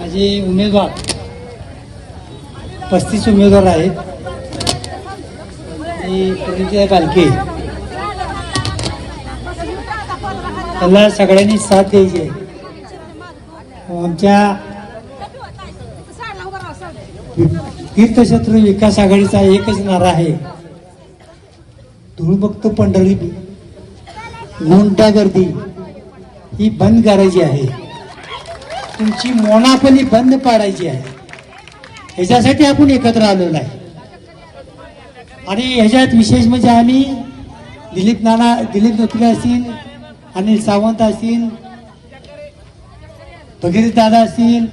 माझे उमेदवार पस्तीस उमेदवार आहेत. आणि प्रणितीताई बालके त्याला सगळ्यांनी साथ द्यायची आमच्या तीर्थक्षेत्र विकास आघाडीचा एकच नारा आहे. धूळभक्त पंढरी गुंडा गर्दी ही बंद करायची आहे. तुमची मोनापणी बंद पाडायची आहे. ह्याच्यासाठी आपण एकत्र आलेलो आहे. आणि ह्याच्यात विशेष म्हणजे आम्ही दिलीप नाना दिलीप धोत्रे असतील अनिल सावंत असतील भगीरथ दादा असतील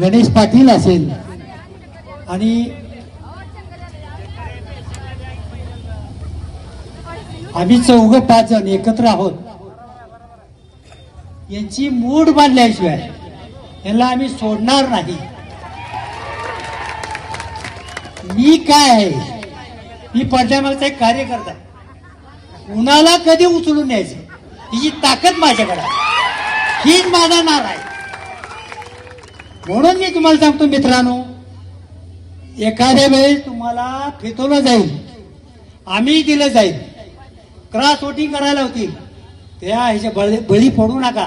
गणेश पाटील असेल. आणि आम्ही चौघ पाच जण एकत्र आहोत. यांची मूड बांधल्याशिवाय यांना आम्ही सोडणार नाही. मी काय आहे? मी पडद्यामागचा एक कार्यकर्ता कुणाला कधी उचलून न्यायचं? हिची ताकद माझ्याकडे हीच माझा नार आहे. म्हणून मी तुम्हाला सांगतो मित्रांनो एखाद्या वेळेस तुम्हाला फितवलं जाईल. आम्ही दिलं जाईल. क्रॉस वोटिंग करायला होतील. त्या ह्याच्या बळी बळी पडू नका.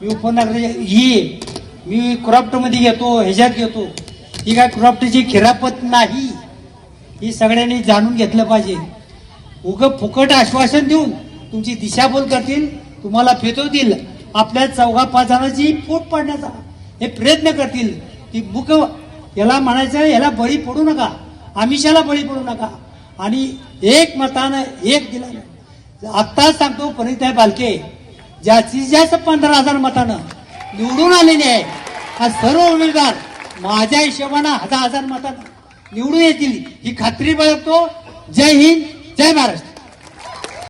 मी उपनगर ये मी क्रॉप्टमध्ये घेतो ह्याच्यात घेतो ही काय क्रॉप्टची खिरापत नाही. ही सगळ्यांनी जाणून घेतलं पाहिजे. उग फुकट आश्वासन देऊन तुमची दिशाभूल करतील तुम्हाला फेतवतील. आपल्या चौघा पाच जणांची फूट पाडण्याचा हे प्रयत्न करतील. ती मुक याला म्हणायचं याला बळी पडू नका. आमिषाला बळी पडू नका. आणि एक मतानं एक दिला आत्ताच सांगतो परिताय बालके जास्तीत जास्त पंधरा हजार मतानं निवडून आलेले आहे हा सर्व उमेदवार माझ्या हिशोबानं हजार हजार मतानं निवडून येतील. ही खात्री बाळगतो. जय हिंद जय महाराष्ट्र.